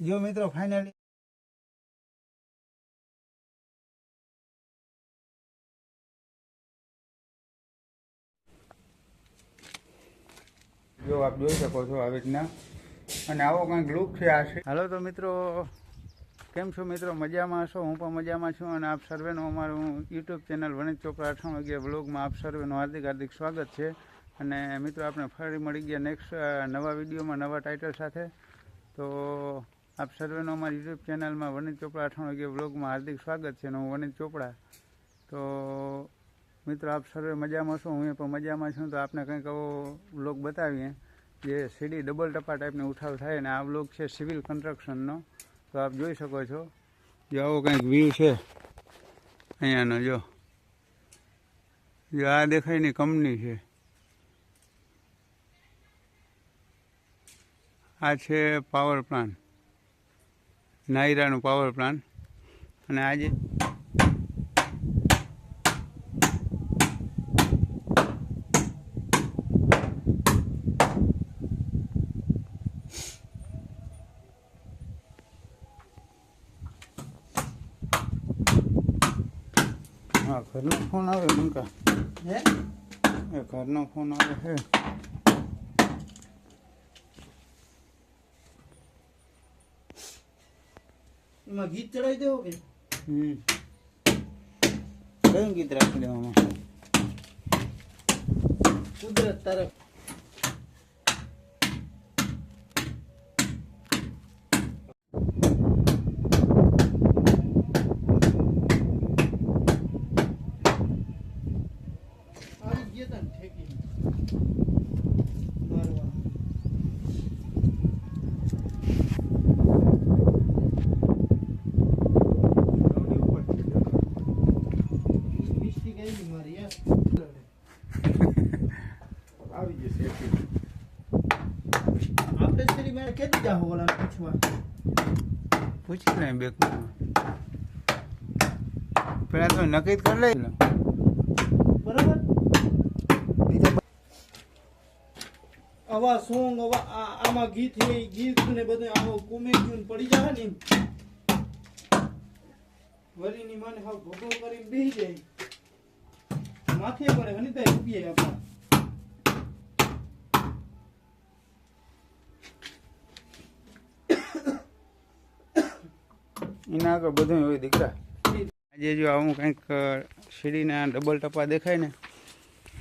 જો મિત્રો ફાઇનલી જો આપ જોઈ શકો છો આવી રીતના અને આવો કંઈક લુક છે આ છે. હાલો તો મિત્રો, કેમ છો મિત્રો? મજામાં છો? હું પણ મજામાં છું અને આપ સર્વેનું અમારું યુટ્યુબ ચેનલ વણિત ચોપડા અઠાણું અગિયાર બ્લોગમાં આપ સર્વેનું હાર્દિક હાર્દિક સ્વાગત છે. અને મિત્રો, આપણે ફરી મળી ગયા નેક્સ્ટ નવા વિડીયોમાં નવા ટાઇટલ સાથે. તો આપ સર્વેનો અમારી યુટ્યુબ ચેનલમાં વનિત ચોપડા અઠાણું અગિયાર બ્લોગમાં હાર્દિક સ્વાગત છે અને હું વનિત ચોપડા. તો મિત્રો, આપ સર્વે મજામાં છો? હું પણ મજામાં છું. તો આપને કંઈક આવો બ્લોગ બતાવીએ. જે સીડી ડબલ ટપા ટાઈપની ઉઠાવ થાય અને આ બ્લોક છે સિવિલ કન્સ્ટ્રક્શનનો તો આપ જોઈ શકો છો. જો આવો કંઈક વ્યૂ છે. અહીંયાનો જો. જો આ દેખાયની કંપની છે. આ છે પાવર પ્લાન્ટ નાયરાનું પાવર પ્લાન્ટ અને આજે હા ઘરનો બંકા હે એ ઘરનો ફોન આવે છે એમાં ગીત ચડાવી દેવો કે હમ કયું ગીત રાખી દેવામાં કુદરત તરફ આવી ગયો તને ઠેકી મારવા મિસ્ટી ગઈ મારી યાર આવી જશે આપણે જાહો ઓલા પૂછવા પૂછી લે બે પેલા તો નક્કી કરી લઈ લો બરાબર આવા સોંગ આવા આમાં ગીત છે ગીત ને બધું આવો કોમેડી પડી જાય ને. વરીની મને હાવ ભોગો કરીને બી જાય માથે પડે હનીતાઈ ઊભી જાય આપણા એના આગળ બધું હોય દીકરા. આજે જો આવું કંઈક અ, સીડીના ડબલ ટપા દેખાય ને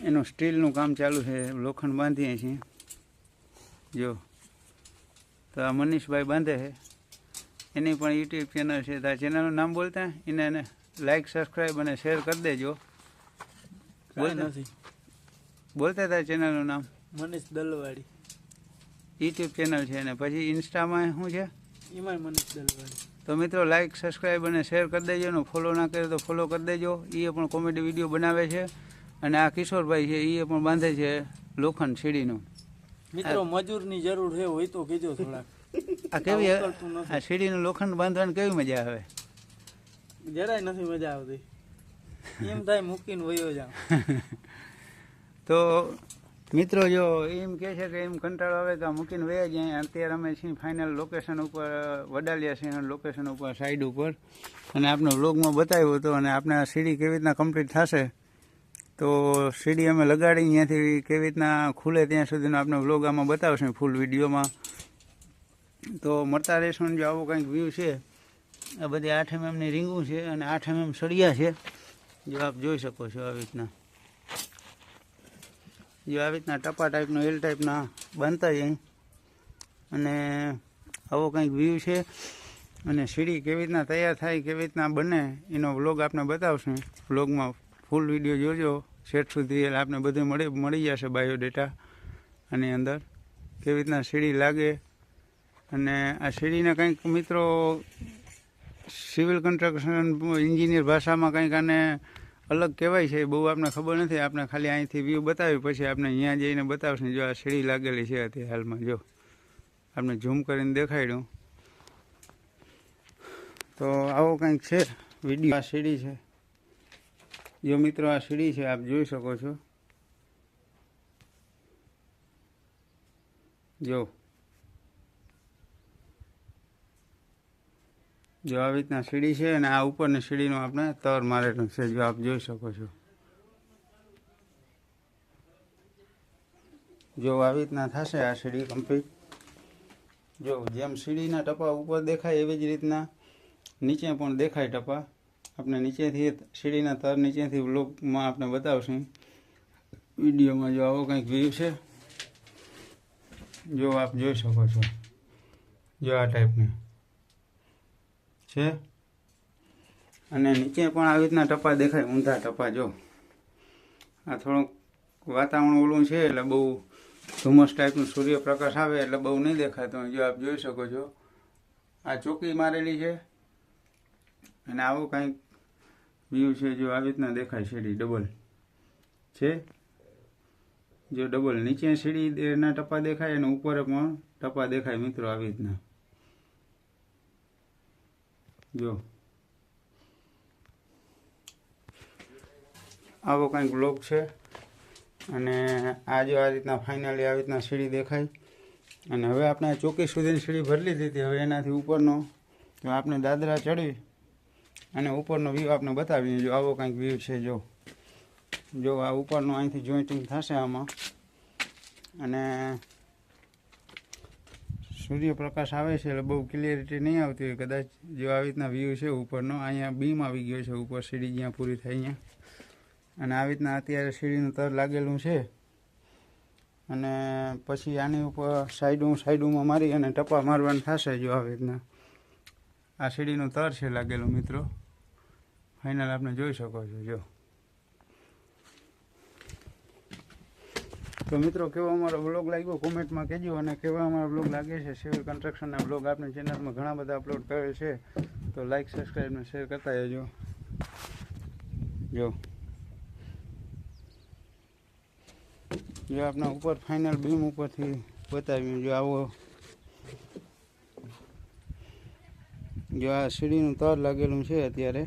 એનું સ્ટીલનું કામ ચાલુ છે લોખંડ બાંધીએ છીએ. જો તો આ મનીષભાઈ બાંધે છે. એની પણ યુટ્યુબ ચેનલ છે તો આ ચેનલનું નામ બોલતા એને એને લાઈક સબસ્ક્રાઈબ અને શેર કરી દેજો. નથી. બોલતા હતા ચેનલનું નામ? મનીષ દલવાડી. યુટ્યુબ ચેનલ છે અને પછી ઇન્સ્ટામાં શું છે? એમાં મનીષ દલવાડી. તો મિત્રો લાઇક સબસ્ક્રાઈબ અને શેર કરી દેજો ને ફોલો ના કરે તો ફોલો કરી દેજો. એ પણ કોમેડી વીડિયો બનાવે છે. અને આ કિશોરભાઈ છે એ પણ બાંધે છે લોખંડ સીડીનું મિત્રો મજૂરની જરૂર છે હોય તો કહેજો થોડા આ કેવી આ સીડીનું લોખંડ બાંધવાની કેવી મજા આવે? જરાય નથી મજા આવતી. એમ થાય મૂકીને વયો જાવ તો મિત્રો, જો એમ કહે છે કે એમ કંટાળો આવે તો મૂકીને વયા જાય. અત્યારે અમે છીએ ફાઇનલ લોકેશન ઉપર, વડાલિયા છીએ લોકેશન ઉપર સાઈડ ઉપર. અને આપનો વ્લોગમાં બતાવ્યું હતું અને આપણે આ સીડી કેવી રીતના કમ્પ્લીટ થશે. તો સીડી અમે લગાડી, ત્યાંથી કેવી રીતના ખુલે ત્યાં સુધીનો આપણે વ્લોગ આમાં બતાવશે ફૂલ વિડીયોમાં તો મળતા રહેશું જો આવો કંઈક વ્યૂ છે. આ બધી આઠ એમએમની રીંગું છે અને આઠ એમએમ સળિયા છે. જો આપ જોઈ શકો છો આવી રીતના. જો આવી રીતના ટપા ટાઈપનો એલ ટાઈપના બનતા જાય. અને આવો કંઈક વ્યૂ છે. અને સીડી કેવી રીતના તૈયાર થાય, કેવી રીતના બને, એનો વ્લોગ આપણે બતાવશું. વ્લોગમાં ફૂલ વીડિયો જોજો. સેટ સુધી એટલે આપણે બધું મળી મળી જશે બાયોડેટા આની અંદર. કેવી રીતના સીડી લાગે. અને આ સીડીને કંઈક મિત્રો સિવિલ કન્સ્ટ્રક્શન એન્જિનિયર ભાષામાં કંઈક આને અલગ કહેવાય છે બહુ આપણને ખબર નથી. આપણે ખાલી અહીંથી વ્યૂ બતાવી, પછી આપણે અહીંયા જઈને બતાવશે. જો આ સીડી લાગેલી છે અત્યારે હાલમાં, જો. આપણે ઝૂમ કરીને દેખાડ્યું. તો આવો કંઈક છે વીડિયો આ સીડી છે. જો મિત્રો, આ સીડી છે, આપ જોઈ શકો છો. જો. જો આવી રીતના સીડી છે અને આ ઉપરની સીડીનું આપણે તર મારેલું છે, જો આપ જોઈ શકો છો. જો આવી રીતના થશે આ સીડી કમ્પ્લીટ જો જેમ સીડીના ટપા ઉપર દેખાય, એવી જ રીતના નીચે પણ દેખાય ટપા. આપણે નીચેથી સીડીના તર નીચેથી બ્લોકમાં આપણે બતાવશું. વિડીયોમાં જો આવો કંઈક વ્યૂ છે, જો આપ જોઈ શકો છો, જો આ ટાઈપની છે? અને નીચે પણ આવી રીતના ટપા દેખાય, ઊંધા ટપા જો. આ થોડુંક વાતાવરણ ઓલું છે, એટલે બહુ ધુમ્મસ ટાઈપનું સૂર્યપ્રકાશ આવે, એટલે બહુ નહીં દેખાતો. જો આપ જોઈ શકો છો, આ ચોકી મારેલી છે, અને આવું કંઈક વ્યૂ છે, જો આવી રીતના દેખાય શેડી ડબલ છે. જો ડબલ નીચે સીડીના ટપા દેખાય, અને ઉપર પણ ટપા દેખાય મિત્રો આવી રીતના. જો. આવો કંઈક બ્લોક છે. અને આ જો આ રીતના ફાઇનલી આવી રીતના સીડી દેખાય. અને હવે આપણે ચોકી સુધીની સીડી ભરી લીધી હતી હવે એનાથી ઉપરનો તો આપણે દાદરા ચડવી અને ઉપરનો વ્યૂ આપણે બતાવીએ. જો આવો કંઈક વ્યૂ છે, જો. જો આ ઉપરનું અહીંથી જોઈન્ટિંગ થશે આમાં. અને સૂર્યપ્રકાશ આવે છે એટલે બહુ ક્લિયરિટી નહીં આવતી હોય. કદાચ જો આવી રીતના વ્યૂ છે ઉપરનો, અહીંયા બીમ આવી ગયો છે, ઉપર સીડી જ્યાં પૂરી થાય અહીંયા. અને આવી રીતના અત્યારે સીડીનું તર લાગેલું છે. અને પછી આની ઉપર સાઈડું, સાઈડુમાં મારી અને ટપા મારવાનું થશે જો આવી રીતના. આ સીડીનું તર છે લાગેલું મિત્રો. ફાઇનલ આપણે જોઈ શકો છો, જો. તો મિત્રો, કેવો અમારો બ્લોગ લાગ્યો? કોમેન્ટમાં કહેજો અને કેવા અમારો બ્લોગ લાગે છે? સિવિલ કન્સ્ટ્રક્શનના બ્લોગ આપણી ચેનલમાં ઘણા બધા અપલોડ કરે છે. તો લાઇક સબસ્ક્રાઈબ ને શેર કરતા જજો જો. જો આપણા ઉપર ફાઇનલ બીમ ઉપરથી બતાવ્યું. જો આવો. જો આ સીડીનું તર લાગેલું છે અત્યારે.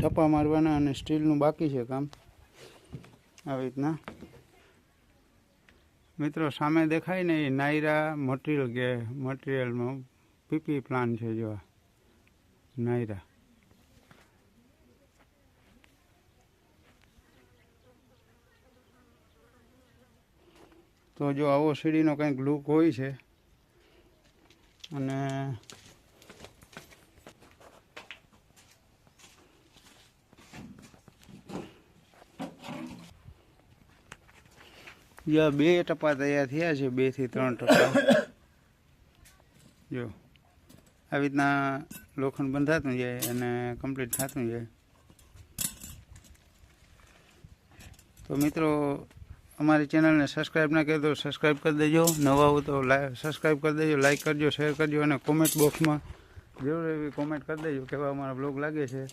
ટપા મારવાના અને સ્ટીલનું બાકી છે કામ. આવી રીતના. મિત્રો, સામે દેખાય ને એ નાયરા મટીરિયલ કે મટીરિયલનો પીપી પ્લાન છે જો આ. નાયરા. તો જો આવો સીડીનો કંઈક લુક હોય છે, અને જો બે ટપા તૈયાર થયા છે, બેથી ત્રણ ટપા. જો, આવી રીતના લોખંડ બંધાતું જાય અને કમ્પ્લીટ થતું જાય. તો મિત્રો, અમારી ચેનલને સબસ્ક્રાઈબ ના કરી તો સબસ્ક્રાઈબ કરી દેજો. નવા હો તો સબસ્ક્રાઈબ કરી દેજો લાઇક કરજો શેર કરજો અને કોમેન્ટ બોક્સમાં જરૂર એવી કોમેન્ટ કરી દેજો કેવા અમારા બ્લોગ લાગે છે.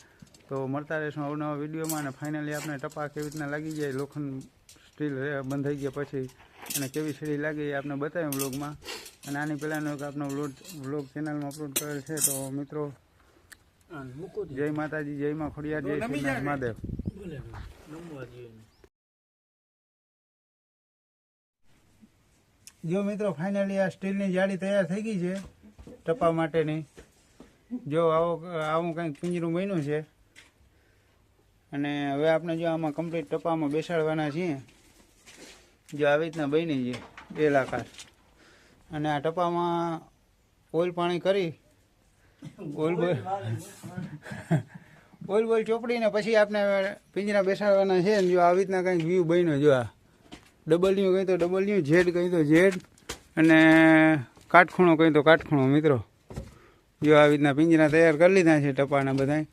તો મળતા રહેશું અવનવા વિડીયોમાં અને ફાઇનલી આપણે ટપા કેવી રીતના લાગી જાય, લોખંડ સ્ટીલ બંધાઈ ગયા પછી અને કેવી સીડી લાગી એ આપણે બતાવ્યું બ્લોગમાં અને આની પહેલાંનો એક આપણો વ્લોગ વ્લોગ ચેનલમાં અપલોડ કરેલ છે, તો મિત્રો, જય માતાજી, જય માં ખોડિયાર, જય શ્રીનાથ મહાદેવ. જો મિત્રો ફાઇનલી આ સ્ટીલની જાળી તૈયાર થઈ ગઈ છે, ટપા માટેની. જો આવો આવું કંઈક પિંજરું બન્યું છે. અને હવે આપણે જો આમાં કમ્પ્લીટ ટપામાં બેસાડવાના છીએ. જો આવી રીતના બની છે બેલાકાર અને આ ટપામાં ઓઇલ પાણી કરી, ઓઇલ બોઇલ ઓઇલ બોઇલ ચોપડીને પછી આપણે પિંજરા બેસાડવાના છે ને જો આવી રીતના કંઈક વ્યૂ બન્યો જો આ. ડબલ્યુ કહી તો ડબલ્યુ ઝેડ કહી તો ઝેડ અને કાટખૂણો કહી તો કાટખૂણો મિત્રો. જો આવી રીતના પિંજરા તૈયાર કરી લીધા છે ટપાના બધાય.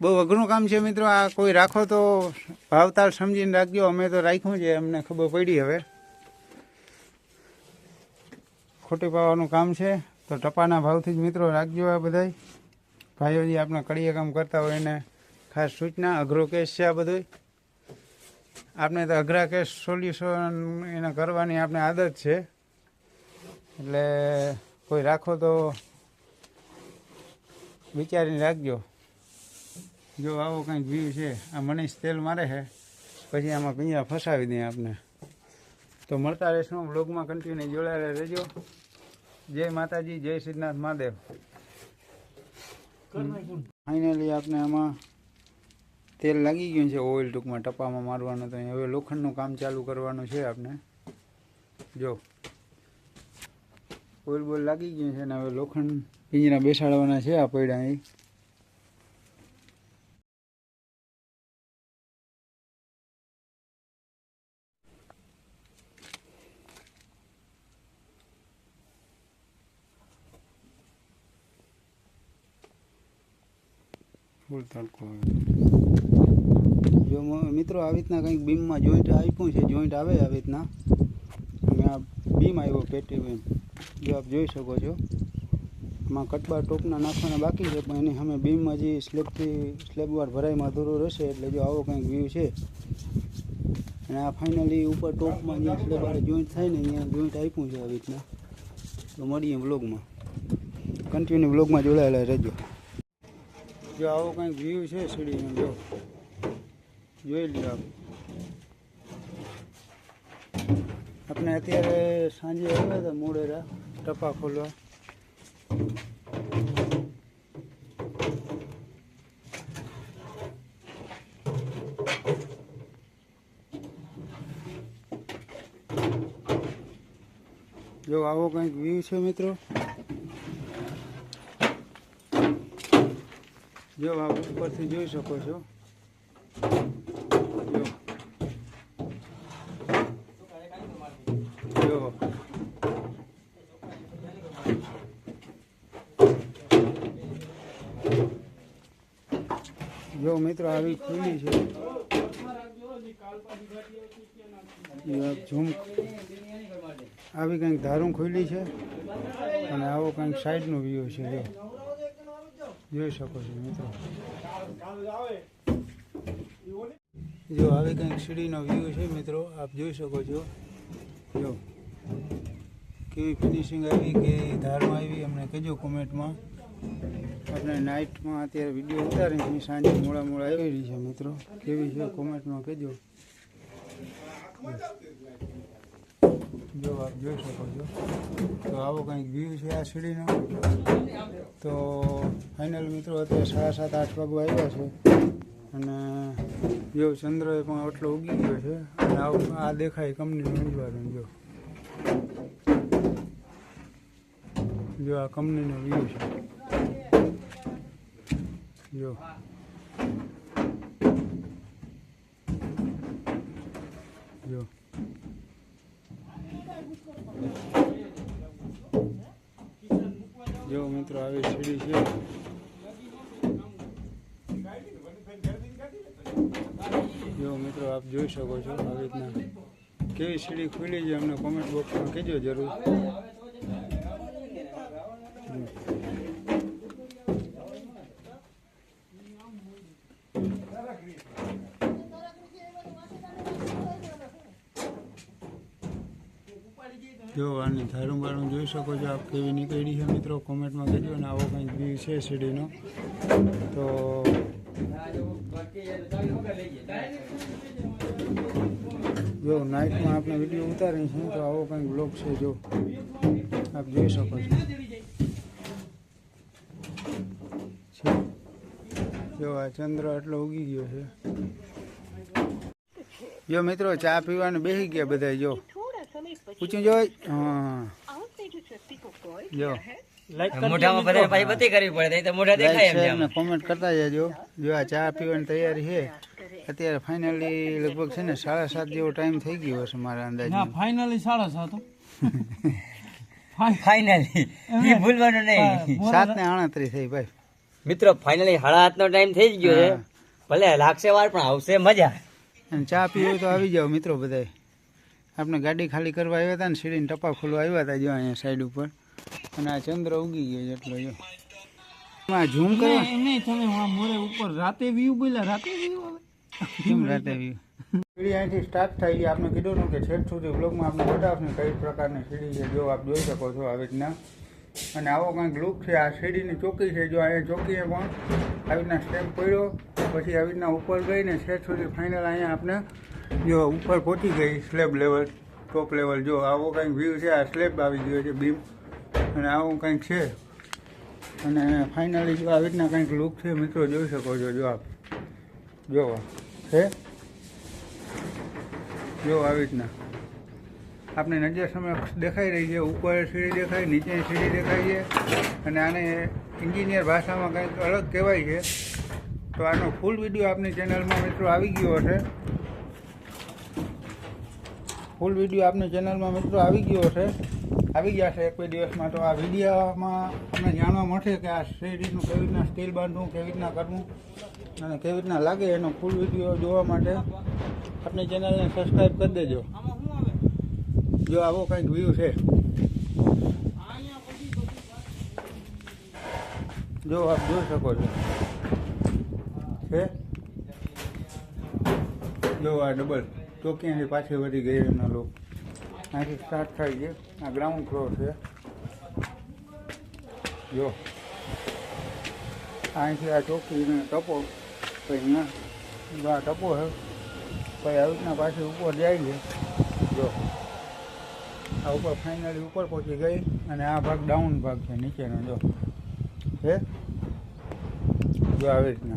બહુ અઘરું કામ છે મિત્રો. આ કોઈ રાખો તો ભાવતાલ સમજીને રાખજો. અમે તો રાખ્યું છે, અમને ખબર પડી હવે. ખોટી પાવાનું કામ છે, તો ટપાના ભાવથી જ મિત્રો રાખજો આ બધાય. ભાઈઓ જે આપણે કડીએ કામ કરતા હોય એને ખાસ સૂચના, અઘરો કેસ છે આ બધું આપણે તો અઘરા કેસ સોલ્યુશન એને કરવાની આપણે આદત છે. એટલે કોઈ રાખો તો વિચારીને રાખજો. જો આવો કંઈક વ્યૂ છે. આ મનીષ તેલ મારે છે. પછી આમાં પીંજરા ફસાવી દઈએ આપને. તો મળતા રહેશું બ્લોગમાં કન્ટિન્યુ જોડાયેલા રહેજો. જય માતાજી, જય સિદ્ધનાથ મહાદેવ. ફાઇનલી આપણે આમાં તેલ લાગી ગયું છે ઓઇલ ટૂંકમાં ટપામાં મારવાનું. તો હવે લોખંડનું કામ ચાલુ કરવાનું છે આપણે જો. ઓઇલ બોઇલ લાગી ગયું છે ને હવે લોખંડ પિંજરા બેસાડવાના છે આ પૈડા અહીં. જો મિત્રો આવી રીતના કંઈક બીમમાં જોઈન્ટ આપ્યું છે જોઈન્ટ આવે આવી રીતના. અને આ બીમ આવ્યો પેટી બીમ. જો આપ જોઈ શકો છો. એમાં કટબાર ટોપના નાખવાના બાકી છે, પણ એની સામે બીમમાં જે સ્લેબથી, સ્લેબવાર ભરાઈમાં અધૂરો રહેશે, એટલે જો આવો કંઈક વ્યૂ છે. અને આ ફાઇનલી ઉપર ટોપમાં જ્યાં સ્લેબ વાળે જોઈન્ટ થાય ને ત્યાં જોઈન્ટ આપ્યું છે આવી રીતના. તો મળીએ બ્લોગમાં કન્ટિન્યુ બ્લોગમાં જોડાયેલા રહેજો. જો આવો કંઈક વ્યૂ છે સીડીનો જો. જોઈ લ્યો આપ. આપણે અત્યારે સાંજે આવ્યા હતા મોડેરા ટપા ખોલવા. જો આવો કંઈક વ્યૂ છે મિત્રો. જો આ ઉપરથી જોઈ શકો છો. જો. જો. મિત્રો, આવી ખુલ્લી છે. ઝૂમ આવી કંઈક ધારું ખુલ્લી છે અને આવો કંઈક સાઈડનો વ્યૂ છે, જો. જોઈ શકો છો મિત્રો. જો આવી કંઈક સીડીનો વ્યૂ છે મિત્રો, આપ જોઈ શકો છો. જો. કેવી ફિનિશિંગ આવી કે ધારમાં આવી, અમને કહેજો કોમેન્ટમાં આપણે નાઇટમાં અત્યારે વીડિયો ઉતારી સાંજે મોડા મોડા આવી રહી છે મિત્રો. કેવી છે કોમેન્ટમાં કહેજો. જો આપ જોઈ શકો છો. તો આવો કંઈક વ્યૂ છે આ સીડીનો. તો ફાઇનલ મિત્રો, અત્યારે સાડા સાત, આઠ વાગવા આવ્યા છે. અને જો ચંદ્ર પણ આટલો ઉગી ગયો છે. અને આવું આ દેખાય કંપની ઉજવાનું જો. જો આ કંપનીનો વ્યૂ છે. જો. મિત્રો, આપ જોઈ શકો છો આવી રીતના. કેવી સીડી ખુલી છે અમને કોમેન્ટ બોક્સમાં કહેજો જરૂર. જો આની ધારું બારું જોઈ શકો છો આપ કેવી નીકળી છે મિત્રો કોમેન્ટમાં કહેજો અને આવો કંઈક વ્યૂ છે સીડીનો. તો જો નાઇટમાં આપણે વીડિયો ઉતારી છે તો આવો કંઈક બ્લોગ છે જો. આપ જોઈ શકો છો. જો આ ચંદ્ર એટલો ઉગી ગયો છે. જો મિત્રો ચા પીવાને બેસી ગયા બધા જો. પૂછ્યું જો હા. જો. મોઢામાં બધા ભાઈ બધી કરવી પડે તો મોઢા દેખાય એમ કોમેન્ટ કરતા જજો. જો આ ચા પીવાની તૈયારી છે. અત્યારે ફાઇનલી લગભગ છે ને સાડા સાત જેવો ટાઈમ થઈ ગયો હશે મારા અંદાજે ના ફાઇનલી સાડા સાત ફાઇનલી એ ભૂલવાનું નહીં. સાત ને આણત્રીસ થઈ ભાઈ. મિત્રો ફાઇનલી સાડા નો ટાઈમ થઈ જ ગયો છે. ભલે લાગશે વાર પણ આવશે મજા. અને ચા પીવું તો આવી જાવ મિત્રો બધાય. આપણે ગાડી ખાલી કરવા આવ્યા હતા ને સીડીને ટપા ખોલવા આવ્યા હતા જો અહીંયા સાઈડ ઉપર. અને આ ચંદ્ર ઉગી ગયો છે એટલો જો. ઝૂમ કરો નહીં તમે મોરે ઉપર રાતે વ્યૂ બોલ્યા રાતે વ્યૂ કેમ રાતે? સીડી અહીંથી સ્ટાર્ટ થાય એ આપણે કીધું હતું કે છેક સુધી બ્લોગમાં આપણે બતાવશું કઈ પ્રકારની સીડી છે જો આપ જોઈ શકો છો આવી રીતના. અને આવો કંઈક લુક છે, આ સીડીની ચોકી છે, જો અહીંયા ચોકીએ પણ આવી રીતના સ્ટેપ પડ્યો, પછી આવી રીતના ઉપર ગઈને છેક સુધી ફાઇનલ અહીંયા આપણે જો ઉપર પહોંચી ગઈ સ્લેબ લેવલ ટોપ લેવલ જો આવો કંઈક વ્યૂ છે, આ સ્લેબ આવી ગયો છે બીમ અને આવું કંઈક છે. અને ફાઇનલી જો આવી રીતના કંઈક લુક છે, મિત્રો, જોઈ શકો છો જો આપ. જો છે જો આવી રીતના. આપણે નજર સમક્ષ દેખાઈ રહી છે, ઉપર સીડી દેખાય, નીચે સીડી દેખાય છે, અને આને એન્જિનિયર ભાષામાં કંઈક અલગ કહેવાય છે. તો આનો ફૂલ વીડિયો આપની ચેનલમાં મિત્રો આવી ગયો હશે. ફૂલ વીડિયો આપની ચેનલમાં મિત્રો આવી ગયો છે આવી ગયા છે એક બે દિવસમાં. તો આ વિડીયામાં તમને જાણવા મળશે કે આ શેરીનું કેવી રીતના સ્ટીલ બાંધવું, કેવી રીતના કરવું અને કેવી રીતના લાગે એનો ફૂલ વીડિયો જોવા માટે આપણી ચેનલને સબસ્ક્રાઈબ કરી દેજો. જો આવો કંઈક વ્યૂ છે. જો આપ જોઈ શકો છો. છે? જો આ ડબલ ચોકીયાથી પાછી વધી ગઈ એમના લોકો અહીંથી સ્ટાર્ટ થાય છે. આ ગ્રાઉન્ડ ફ્લોર છે. જો. અહીંથી આ ચોકીને ટપો. પછી અહીંયા ટપો છે. પછી આવી રીતના પાછી ઉપર જાય છે. જો. આ ઉપર ફાઇનલી ઉપર પહોંચી ગઈ અને આ ભાગ ડાઉન ભાગ છે, નીચેનો. જો. છે જો આવી રીતના.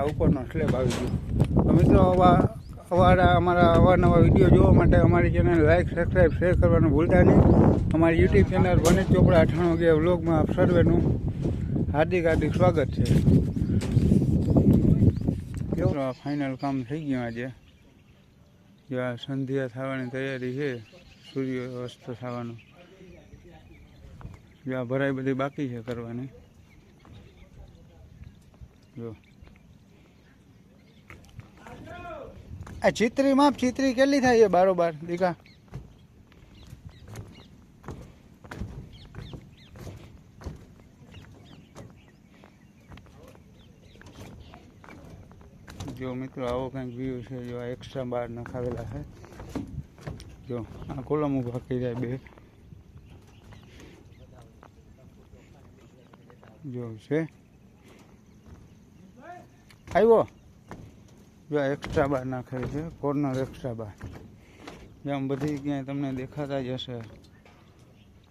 આ ઉપરનો સ્લેબ આવી ગયો. તો મિત્રો આવા અવારા અમારા અવારનવા વીડિયો જોવા માટે અમારી ચેનલ લાઇક સબસ્ક્રાઈબ શેર કરવાનું ભૂલતા નહીં. અમારી યુટ્યુબ ચેનલ વનેજ ચોપડા અઠાણું અગિયાર વ્લોગમાં સર્વેનું હાર્દિક હાર્દિક સ્વાગત છે. કેવું આ ફાઇનલ કામ થઈ ગયું આજે? જો આ સંધ્યા થવાની તૈયારી છે, સૂર્ય અસ્ત થવાનું. જો આ ભરાઈ બધી બાકી છે કરવાની. જો. આ ચિત્રી માપ, ચિત્રી કેટલી થાય છે બારોબાર, દીકા? જો મિત્રો, આવો કંઈક વ્યૂ છે, જો આ એક્સ્ટ્રા બાર નખાવેલા છે. જો, આ કોલમ ઊભા કરી જાય બે. જો, છે. આવ્યો? જો એક્સ્ટ્રા બાર નાખેલી છે, કોર્નર એક્સ્ટ્રા બાર જેમ બધી ક્યાંય તમને દેખાતા જ હશે.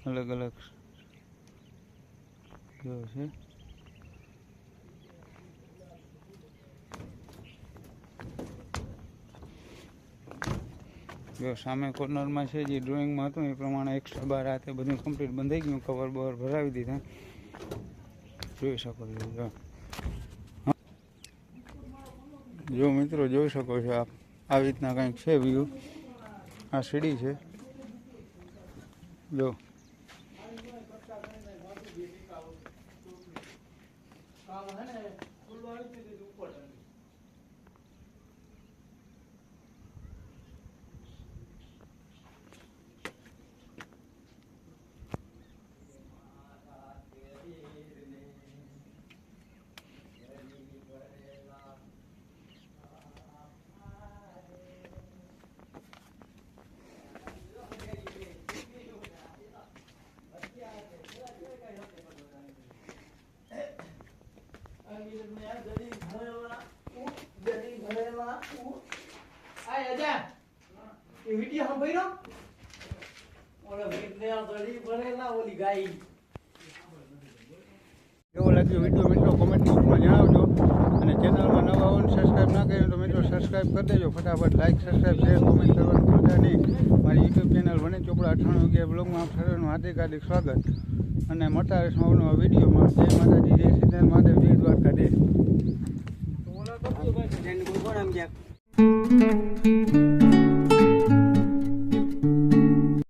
અલગ અલગ જો છે. જો સામે કોર્નરમાં છે, જે ડ્રોઈંગમાં હતું, એ પ્રમાણે એક્સ્ટ્રા બાર તે બધું કમ્પ્લીટ બંધાઈ ગયું, કવર બવર ભરાવી દીધા. જોઈ શકો છો જો મિત્રો જોઈ શકો છો આપ આવી રીતના કંઈક છે વ્યૂ. આ સીડી છે. જો. કામ કેવો લાગ્યો વીડિયો મિત્રો? કોમેન્ટમાં જણાવજો. અને ચેનલમાં નવા હોય ના કર્યું તો મિત્રો સબસ્ક્રાઈબ કરી દેજો. ફટાફટ લાઈક સબસ્ક્રાઈબ શેર કોમેન્ટ કરવાનું ભૂલતા નહીં. મારી યુટ્યુબ ચેનલ વને ચોપડા અઠાણું અગિયાર બ્લોગમાં આપ સર્વેનું હાર્દિક હાર્દિક સ્વાગત. અને મળતા આવનો વિડીયોમાં. જય માતાજી, જય સિદ્ધાર્થ મહાદેવ, જય દ્વારકાધીશ. ઓલા કરજો